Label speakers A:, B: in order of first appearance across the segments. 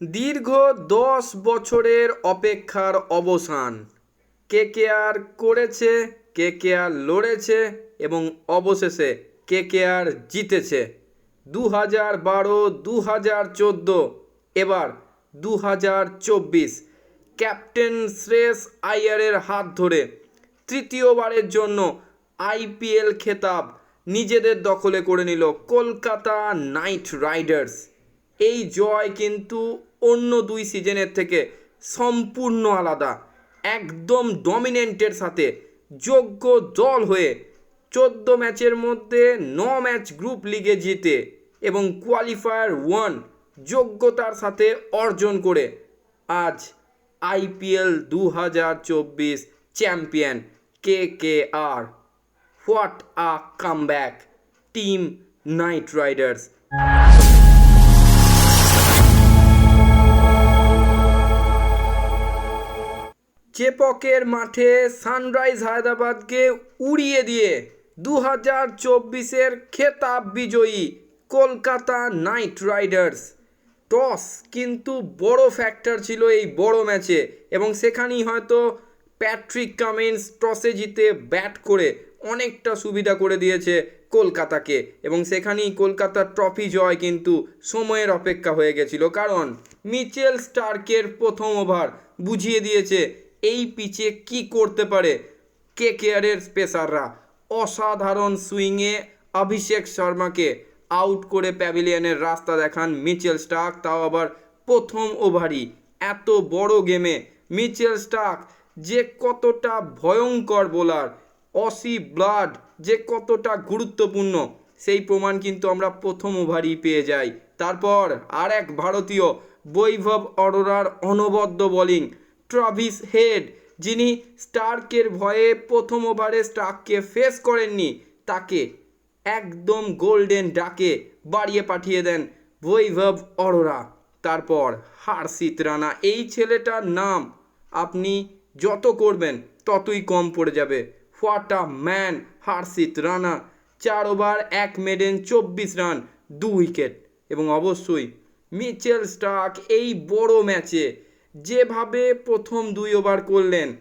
A: দীর্ঘ দশ বছরের অপেক্ষার অবসান। কে কে আর করেছে, কে কে আর লড়েছে এবং অবশেষে কে কে আর জিতেছে। দু হাজার বারো দু হাজার চোদ্দ, এবার দু হাজার চব্বিশ। ক্যাপ্টেন শ্রেয়স আইয়ারের হাত ধরে তৃতীয়বারের জন্য আইপিএল খেতাব নিজেদের দখলে করে নিল কলকাতা নাইট রাইডার্স। এই জয় কিন্তু অন্য দুই সিজনের থেকে সম্পূর্ণ আলাদা, একদম ডমিনেন্টের সাথে যোগ্য দল হয়ে চোদ্দ ম্যাচের মধ্যে ন ম্যাচ গ্রুপ লিগে জিতে এবং কোয়ালিফায়ার ওয়ান যোগ্যতার সাথে অর্জন করে আজ আইপিএল দু হাজার চব্বিশ champion K K R. What a comeback team Knight Riders চেপকের মাঠে সানরাইজ হায়দ্রাবাদকে উড়িয়ে দিয়ে দু হাজার চব্বিশের খেতাব বিজয়ী কলকাতা নাইট রাইডার্স। টস কিন্তু বড় ফ্যাক্টর ছিল এই বড় ম্যাচে এবং সেখানেই হয়তো প্যাট্রিক কামিন্স টসে জিতে ব্যাট করে অনেকটা সুবিধা করে দিয়েছে কলকাতাকে এবং সেখানেই কলকাতার ট্রফি জয় কিন্তু সময়ের অপেক্ষা হয়ে গেছিল। কারণ মিচেল স্টার্কের প্রথম ওভার বুঝিয়ে দিয়েছে এই পিচে কি করতে পারে? কে কেয়ারের স্পেসাররা অসাধারণ সুইংয়ে অভিষেক শর্মাকে আউট করে প্যাভিলিয়নের রাস্তা দেখান মিচেল স্টার্ক, তাও আবার প্রথম ওভারই। এত বড় গেমে মিচেল স্টার্ক যে কতটা ভয়ঙ্কর বোলার, অসি ব্লাড যে কতটা গুরুত্বপূর্ণ, সেই প্রমাণ কিন্তু আমরা প্রথম ওভারই পেয়ে যাই। তারপর আর এক ভারতীয় বৈভব অরোরার অনবদ্য বোলিং ট্রাভিস হেড, যিনি স্টার্কের ভয়ে প্রথম ওভারে স্টার্ককে ফেস করেননি, তাকে একদম গোল্ডেন ডাকে বাড়িয়ে পাঠিয়ে দেন বৈভব অরোরা। তারপর হার্ষিত রানা, এই ছেলেটার নাম আপনি যত করবেন, ততই কম পড়ে যাবে। What a man, Harshit Rana. চার ওভার, এক মেডেন চব্বিশ রান দু উইকেট। এবং অবশ্যই মিচেল স্টার্ক এই বড় ম্যাচে যেভাবে প্রথম দুই ওভার করলেন,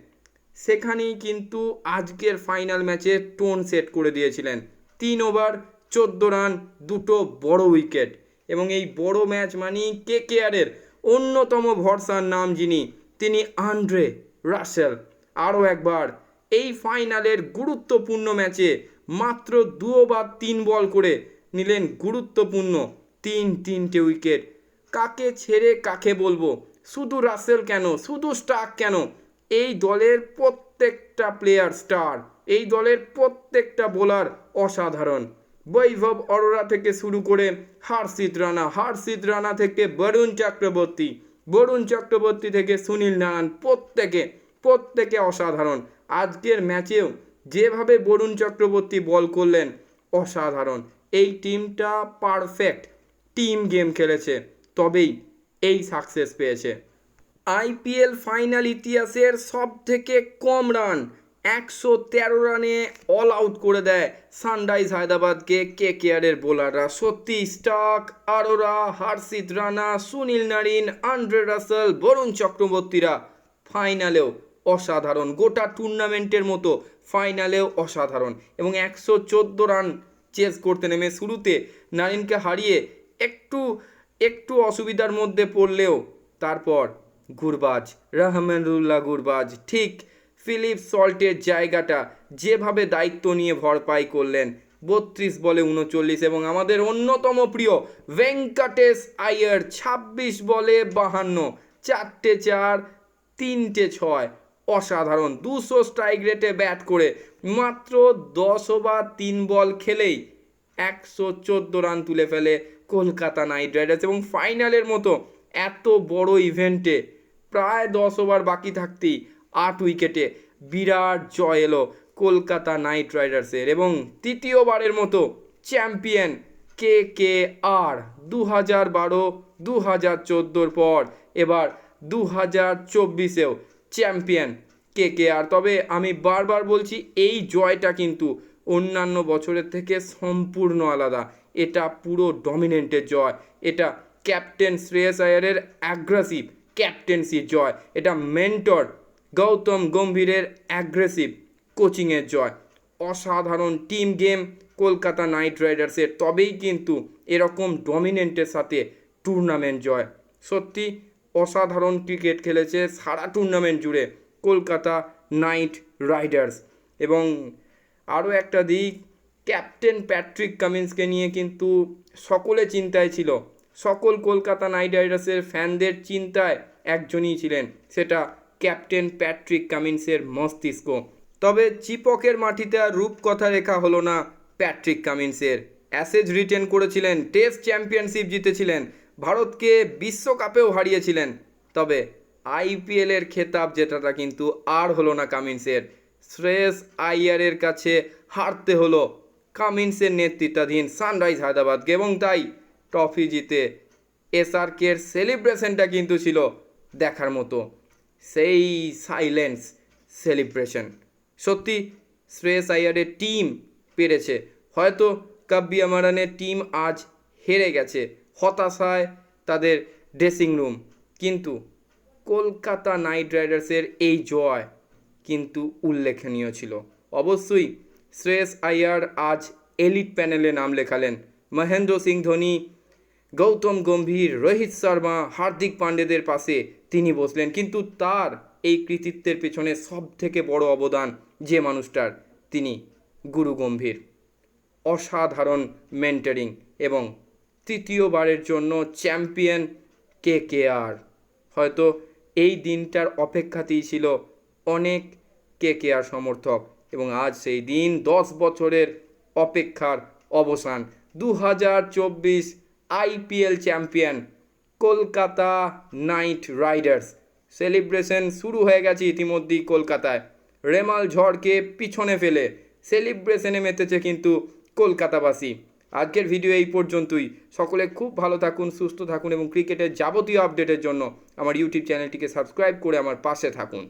A: সেখানেই কিন্তু আজকের ফাইনাল ম্যাচে টোন সেট করে দিয়েছিলেন। তিন ওভার, চোদ্দ রান, দুটো বড় উইকেট এবং এই বড় ম্যাচ মানেই কে কে কেয়ারের অন্যতম ভরসার নাম যিনি, তিনি আন্ড্রে রাসেল। আরও একবার, এই ফাইনালের গুরুত্বপূর্ণ ম্যাচে মাত্র দু ওভার তিন বল করে নিলেন গুরুত্বপূর্ণ তিন তিনটে উইকেট। কাকে ছেড়ে কাকে বলব? শুধু রাসেল কেন? শুধু স্টার্ক কেন? এই দলের প্রত্যেকটা প্লেয়ার স্টার এই দলের প্রত্যেকটা বোলার অসাধারণ। বৈভব অরোরা থেকে শুরু করে হার্ষিত রানা হার্ষিত রানা থেকে বরুণ চক্রবর্তী বরুণ চক্রবর্তী থেকে সুনীল নারায়ণ প্রত্যেকে প্রত্যেকে অসাধারণ। আজকের ম্যাচেও যেভাবে বরুণ চক্রবর্তী বল করলেন, অসাধারণ। এই টিমটা পারফেক্ট টিম গেম খেলেছে। তবেই এই সাকসেস পেয়েছে। আইপিএল ফাইনাল ইতিহাসের সব থেকে কম রান একশো তেরো রানে অল আউট করে দেয় সানরাইজ হায়দ্রাবাদকে কে কেয়ারের বোলাররা সত্যি স্টাক, আরোরা, হার্ষিত রানা, সুনীল নারিন আন্ড্রে রাসেল, বরুণ চক্রবর্তীরা ফাইনালেও অসাধারণ। গোটা টুর্নামেন্টের মতো ফাইনালেও অসাধারণ এবং একশো চোদ্দ রান চেস করতে নেমে শুরুতে নারিনকে হারিয়ে একটু একটু অসুবিধার মধ্যে পড়লেও তারপর গুরবাজ, রহমানুল্লাহ গুরবাজ, ঠিক ফিলিপ সল্টের জায়গাটা যেভাবে দায়িত্ব নিয়ে ভরপাই করলেন, বত্রিশ বলে উনচল্লিশ এবং আমাদের অন্যতম প্রিয় ভেঙ্কটেশ আয়ার ছাব্বিশ বলে বাহান্ন, চারটে চার, তিনটে ছয়, অসাধারণ, দুশো স্ট্রাইক রেটে ব্যাট করে মাত্র দশ ওভার তিন বল খেলেই একশো চোদ্দ রান তুলে ফেলে কলকাতা নাইট রাইডার্স এবং ফাইনালের মতো এত বড় ইভেন্টে প্রায় দশ ওভার বাকি থাকতেই আট উইকেটে বিরাট জয় এলো কলকাতা নাইট রাইডার্সের এবং তৃতীয়বারের মতো চ্যাম্পিয়ন কে কে আর দু হাজার বারো দু হাজার চোদ্দোর পর এবার দু হাজার চব্বিশেও চ্যাম্পিয়ন কে কে আর। তবে আমি বারবার বলছি, এই জয়টা কিন্তু অন্যান্য বছরের থেকে সম্পূর্ণ আলাদা। এটা পুরো ডমিনেন্টের জয়। এটা ক্যাপ্টেন শ্রেয়স আয়ারের অ্যাগ্রেসিভ ক্যাপ্টেন্সির জয়। এটা মেন্টর গৌতম গম্ভীরের অ্যাগ্রেসিভ কোচিংয়ের জয়। অসাধারণ টিম গেম কলকাতা নাইট রাইডার্সের তবেই কিন্তু এরকম ডমিনেন্টের সাথে টুর্নামেন্ট জয়। সত্যি অসাধারণ ক্রিকেট খেলেছে সারা টুর্নামেন্ট জুড়ে কলকাতা নাইট রাইডার্স এবং আরও একটা দিক ক্যাপ্টেন প্যাট্রিক কামিন্সকে নিয়ে কিন্তু সকলে চিন্তায় ছিল। সকল কলকাতা নাইট রাইডার্সের ফ্যানদের চিন্তায় একজনই ছিলেন, সেটা ক্যাপ্টেন প্যাট্রিক কামিন্সের মস্তিষ্ক। তবে চিপকের মাটিতে আর রূপকথা রেখা হলো না প্যাট্রিক কামিন্সের। অ্যাসেজ রিটেন করেছিলেন, টেস্ট চ্যাম্পিয়নশিপ জিতেছিলেন, ভারতকে বিশ্বকাপেও হারিয়েছিলেন। তবে আইপিএলের খেতাব জেতাটা কিন্তু আর হলো না কামিন্সের। শ্রেয়স আইয়ারের কাছে হারতে হলো কামিন্সের নেতৃত্বাধীন সানরাইজ হায়দ্রাবাদকে এবং তাই ট্রফি জিতে এসআরকের সেলিব্রেশনটা কিন্তু ছিল দেখার মতো। সেই সাইলেন্স সেলিব্রেশন। সত্যি শ্রেয়স আইয়ারের টিম পেরেছে। হয়তো কাব্বি আমারানের টিম আজ হেরে গেছে। হতাশায় তাদের ড্রেসিং রুম। কিন্তু কলকাতা নাইট রাইডার্সের এই জয় কিন্তু উল্লেখনীয় ছিল। অবশ্যই শ্রেয়স আইয়ার আজ এলিট প্যানেলে নাম লেখালেন। মহেন্দ্র সিং ধোনি, গৌতম গম্ভীর, রোহিত শর্মা, হার্দিক পান্ডেদের পাশে তিনি বসলেন। কিন্তু তার এই কৃতিত্বের পেছনে সব থেকে বড় অবদান যে মানুষটার, তিনি গুরু গম্ভীর। অসাধারণ মেন্টারিং এবং তৃতীয়বারের জন্য চ্যাম্পিয়ন কে কে আর হয়তো এই দিনটার অপেক্ষাতেই ছিল অনেক কে কে আর সমর্থক। এবং আজ সেই দিন দশ বছরের অপেক্ষার অবসান। দু হাজার চব্বিশ IPL champion Kolkata Knight Riders. Celebration শুরু হয়ে গেছে ইতিমধ্যেই কলকাতায়। রেমাল ঝড়কে পিছনে ফেলে সেলিব্রেশনে মেতেছে কিন্তু কলকাতাবাসী। আজকের ভিডিও এই পর্যন্তই। সকলে খুব ভালো থাকুন, সুস্থ থাকুন এবং ক্রিকেটের যাবতীয় আপডেটের জন্য আমার ইউটিউব চ্যানেলটিকে সাবস্ক্রাইব করে আমার পাশে থাকুন।